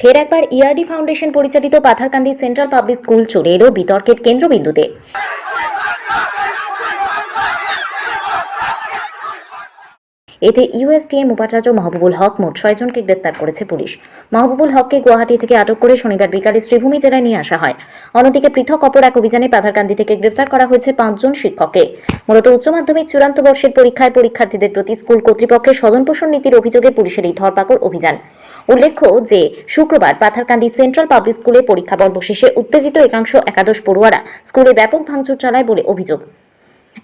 ফের একবার ERD foundation পরিচালিত পাথারকান্দি সেন্ট্রাল পাবলিক স্কুল চলে এলো বিতর্কের কেন্দ্রবিন্দুতে। এতে ইউএসটিএম উপাচার্য মাহবুবুল হক মোট ছয়জনকে গ্রেপ্তার করেছে পুলিশ। মাহবুবুল হককে গুয়াহাটি থেকে আটক করে শনিবার বিকালে শ্রীভূমি জেলায় নিয়ে আসা হয়। অন্যদিকে পৃথক অপর এক অভিযানে পাথারকান্দি থেকে গ্রেপ্তার করা হয়েছে পাঁচজন শিক্ষককে। মূলত উচ্চ মাধ্যমিক চূড়ান্ত বর্ষের পরীক্ষায় পরীক্ষার্থীদের প্রতি স্কুল কর্তৃপক্ষের স্বজনপোষণ নীতির অভিযোগে পুলিশের এই ধরপাকড় অভিযান। উল্লেখ্য যে, শুক্রবার পাথারকান্দি সেন্ট্রাল পাবলিক স্কুলে পরীক্ষা পর্ব শেষে উত্তেজিত একাংশ একাদশ পড়ুয়ারা স্কুলে ব্যাপক ভাঙচুর চালায় বলে অভিযোগ।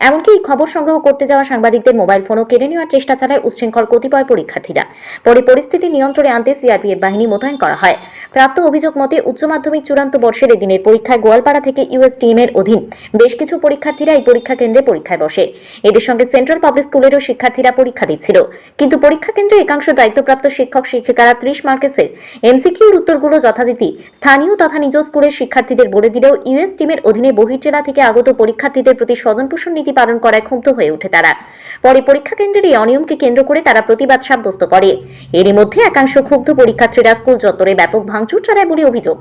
এমনকি খবর সংগ্রহ করতে যাওয়া সাংবাদিকদের মোবাইল ফোনও কেড়ে নেওয়ার চেষ্টা চালায় উচ্ছৃঙ্খল কতিপয় পরীক্ষার্থীরা। পরে পরিস্থিতি নিয়ন্ত্রণে আনতে সিআরপিএফ বাহিনী মোতায়েন করা হয়। প্রাপ্ত অভিযোগ মতে উচ্চ মাধ্যমিক চূড়ান্ত বর্ষের এদিনের পরীক্ষায় গোয়ালপাড়া থেকে ইউএস টিমের অধীন বেশ কিছু পরীক্ষার্থীরা এই পরীক্ষা কেন্দ্রে পরীক্ষায় বসে। এদের সঙ্গে সেন্ট্রাল পাবলিক স্কুলেরও শিক্ষার্থীরা পরীক্ষা দিচ্ছিল। কিন্তু পরীক্ষা কেন্দ্রে একাংশ দায়িত্বপ্রাপ্ত শিক্ষক, শিক্ষিকারা ত্রিশ মার্কেসের এমসিকিউর উত্তরগুলো যথারীতি স্থানীয় তথা নিজ স্কুলের শিক্ষার্থীদের বলে দিলেও ইউএস টিমের অধীনে বহির্জেলা থেকে আগত পরীক্ষার্থীদের প্রতি স্বজনপোষণ নীতি পালন করায় ক্ষুব্ধ হয়ে ওঠে তারা। পরে পরীক্ষা কেন্দ্রের এই অনিয়মকে কেন্দ্র করে তারা প্রতিবাদ সাব্যস্ত করে। এরই মধ্যে একাংশ ক্ষুব্ধ পরীক্ষার্থীরা স্কুল চত্বরে ব্যাপক ভাঙচুর চালায় বলে অভিযোগ।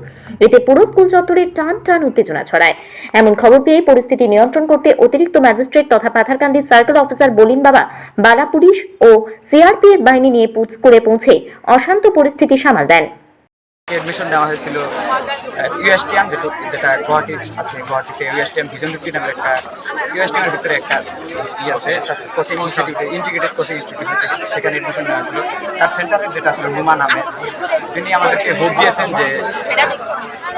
এতে পুরো স্কুল চত্বরে টান টান উত্তেজনা ছড়ায়। এমন খবর পেয়ে পরিস্থিতি নিয়ন্ত্রণ করতে অতিরিক্ত ম্যাজিস্ট্রেট তথা পাথারকান্দি সার্কেল অফিসার বলিন বাবা বালা পুলিশ ও সিআরপিএফ বাহিনী নিয়ে পুজ করে পৌঁছে অশান্ত পরিস্থিতি সামাল দেন। এডমিশন নেওয়া হয়েছিল ইউএসটিএম যেটা যেটা গুয়াহাটি আছে, গুয়াহাটিতে ইউএসটিএম ভিজন ভিত্তি নামের একটা ইউএসটিএমের ভিতরে একটা ই আছে কোচিং ইনস্টিটিউটে ইন্টিগ্রেটেড কোচিং ইনস্টিটিউট সেখানে এডমিশন নেওয়া হয়েছিল। তার সেন্টারের যেটা ছিল হুমা নামে, তিনি আমাদেরকে হোপ দিয়েছেন যে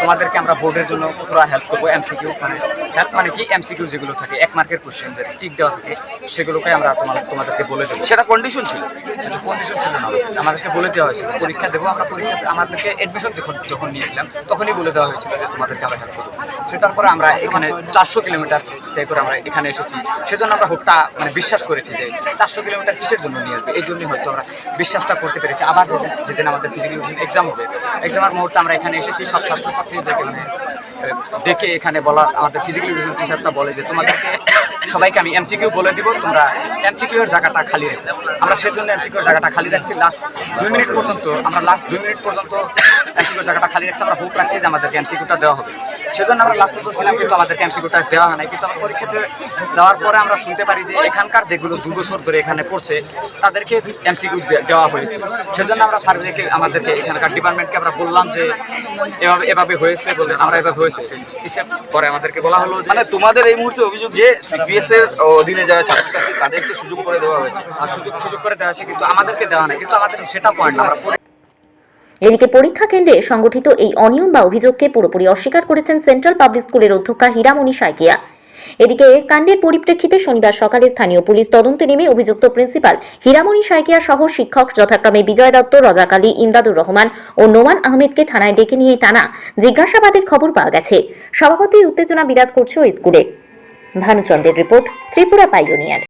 তোমাদেরকে আমরা বোর্ডের জন্য পুরো হেল্প করব এমসিকিউ মানে হেল্প মানে কি? এমসিকিউ যেগুলো থাকে এক মার্কের কোশ্চেন যে টিক দেওয়া থাকে সেগুলোকে আমরা তোমাদের তোমাদেরকে বলে দেবো। সেটা কন্ডিশন ছিল? সেটা কন্ডিশন ছিল না। আমাদেরকে বলে দেওয়া হয়েছিল। পরীক্ষা দেবো আমরা পরীক্ষা আমাদেরকে এডমিশন যখন যখন নিয়েছিলাম তখনই বলে দেওয়া হয়েছিল যে তোমাদেরকে আমরা হেল্প করব। সেটার পরে আমরা এখানে চারশো কিলোমিটার তাই করে আমরা এখানে এসেছি। সেজন্য আমরা হোপটা মানে বিশ্বাস করেছি যে চারশো কিলোমিটার কিসের জন্য নিয়ে আসবে? এই জন্যই হয়তো আমরা বিশ্বাসটা করতে পেরেছি। আবার যেদিন আমাদের ফিজিক্যাল এক্সাম হবে এক্সামের মুহূর্তে আমরা এখানে এসেছি। সব ছাত্রছাত্রীদেরকে মানে ডেকে এখানে বলা আমাদের ফিজিক্যাল টিচারটা বলে যে তোমাদেরকে সবাইকে আমি এমসিকিউ বলে দিব, তোমরা এমসিকিউর জায়গাটা খালি রাখবে আমরা সেজন্য এমসিকিউর জায়গাটা খালি রাখছি। লাস্ট দুই মিনিট পর্যন্ত, আমরা লাস্ট দুই মিনিট পর্যন্ত জায়গাটা খালি রাখছি আমরা হোপ রাখছি যে আমাদেরকে এমসিকিউটা দেওয়া হবে। সেজন্য আমরা লাস্ট পর্যন্ত ছিলাম কিন্তু আমাদেরকে এমসিকিউটা দেওয়া হয় নাই। কিন্তু আমরা পরীক্ষাতে যাওয়ার পরে আমরা শুনতে পারি যে এখানকার যেগুলো দু বছর ধরে এখানে পড়ছে তাদেরকে এমসিকিউ দেওয়া হয়েছে। সেজন্য আমরা সার্ভেকে আমাদেরকে এখানকার ডিপার্টমেন্টকে আমরা বললাম যে এভাবে এভাবে হয়েছে বলে আমরা এভাবে হয়েছে। হিসেব পরে আমাদেরকে বলা হলো মানে তোমাদের এই মুহূর্তে অভিযোগ যে সিপিএস এর অধীনে যারা ছাত্রছাত্রী তাদেরকে সুযোগ করে দেওয়া হয়েছে। আর সুযোগ সুযোগ করে দেওয়া হয়েছে কিন্তু আমাদেরকে দেওয়া নাই। কিন্তু আমাদের সেটা পয়েন্ট না আমরা এদিকে পরীক্ষা কেন্দ্রে সংগঠিত এই অনিয়ম বা অভিযোগকে পুরোপুরি অস্বীকার করেছেন সেন্ট্রাল পাবলিক স্কুলের অধ্যক্ষা হীরামণি সাইকিয়া। এদিকে কাণ্ডের পরিপ্রেক্ষিতে শনিবার সকালে স্থানীয় পুলিশ তদন্তে নেমে অভিযুক্ত প্রিন্সিপাল হীরামণি সাইকিয়া সহ শিক্ষক যথাক্রমে বিজয় দত্ত রজাক আলী ইমদাদুর রহমান ও নোমান আহমেদকে থানায় ডেকে নিয়ে টানা জিজ্ঞাসাবাদের খবর পাওয়া গেছে। সভাপতির উত্তেজনা বিরাজ করছে ওই স্কুলে। ভানুচন্দ্রের রিপোর্ট ত্রিপুরা পাইওনিয়ার।